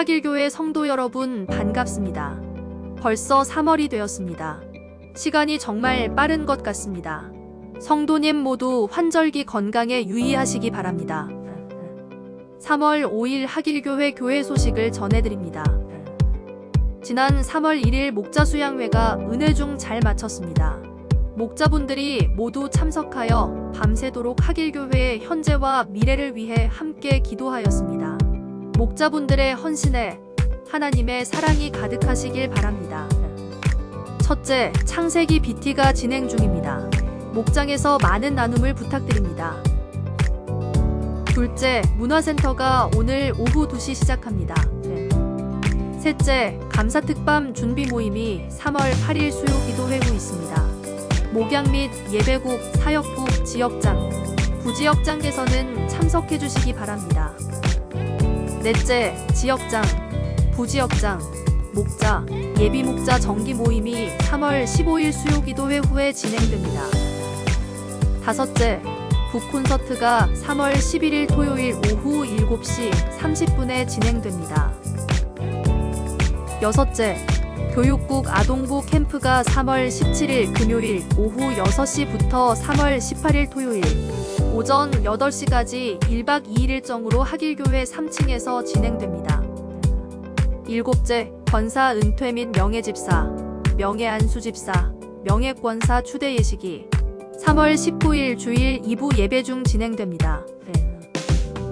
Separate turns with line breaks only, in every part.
하길교회 성도 여러분 반갑습니다. 벌써 3월이 되었습니다. 시간이 정말 빠른 것 같습니다. 성도님 모두 환절기 건강에 유의하시기 바랍니다. 3월 5일 하길교회 교회 소식을 전해드립니다. 지난 3월 1일 목자 수양회가 은혜 중 잘 마쳤습니다. 목자분들이 모두 참석하여 밤새도록 하길교회의 현재와 미래를 위해 함께 기도하였습니다. 목자분들의 헌신에 하나님의 사랑이 가득하시길 바랍니다. 첫째, 창세기 BT가 진행 중입니다. 목장에서 많은 나눔을 부탁드립니다. 둘째, 문화센터가 오늘 오후 2시 시작합니다. 셋째, 감사특밤 준비 모임이 3월 8일 수요 기도회 후 있습니다. 목양 및 예배국, 사역부, 지역장, 부지역장께서는 참석해 주시기 바랍니다. 넷째, 지역장, 부지역장, 목자, 예비 목자 정기 모임이 3월 15일 수요 기도회 후에 진행됩니다. 다섯째, 북콘서트가 3월 11일 토요일 오후 7시 30분에 진행됩니다. 여섯째, 교육국 아동부 캠프가 3월 17일 금요일 오후 6시부터 3월 18일 토요일 오전 8시까지 1박 2일 일정으로 하길교회 3층에서 진행됩니다. 일곱째, 권사 은퇴 및 명예집사, 명예안수집사, 명예권사 추대 예식이 3월 19일 주일 2부 예배 중 진행됩니다.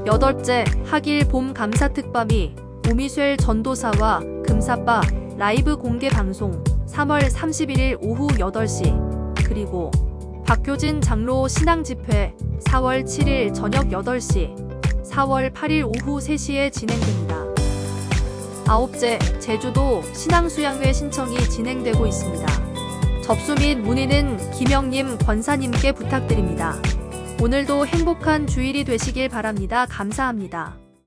여덟째, 하길 봄 감사 특밤이 오미쉘 전도사와 금사빠 라이브 공개 방송 3월 31일 오후 8시 그리고 박효진 장로 신앙 집회 4월 7일 저녁 8시 4월 8일 오후 3시에 진행됩니다. 아홉째, 제주도 신앙수양회 신청이 진행되고 있습니다. 접수 및 문의는 김영님 권사님께 부탁드립니다. 오늘도 행복한 주일이 되시길 바랍니다. 감사합니다.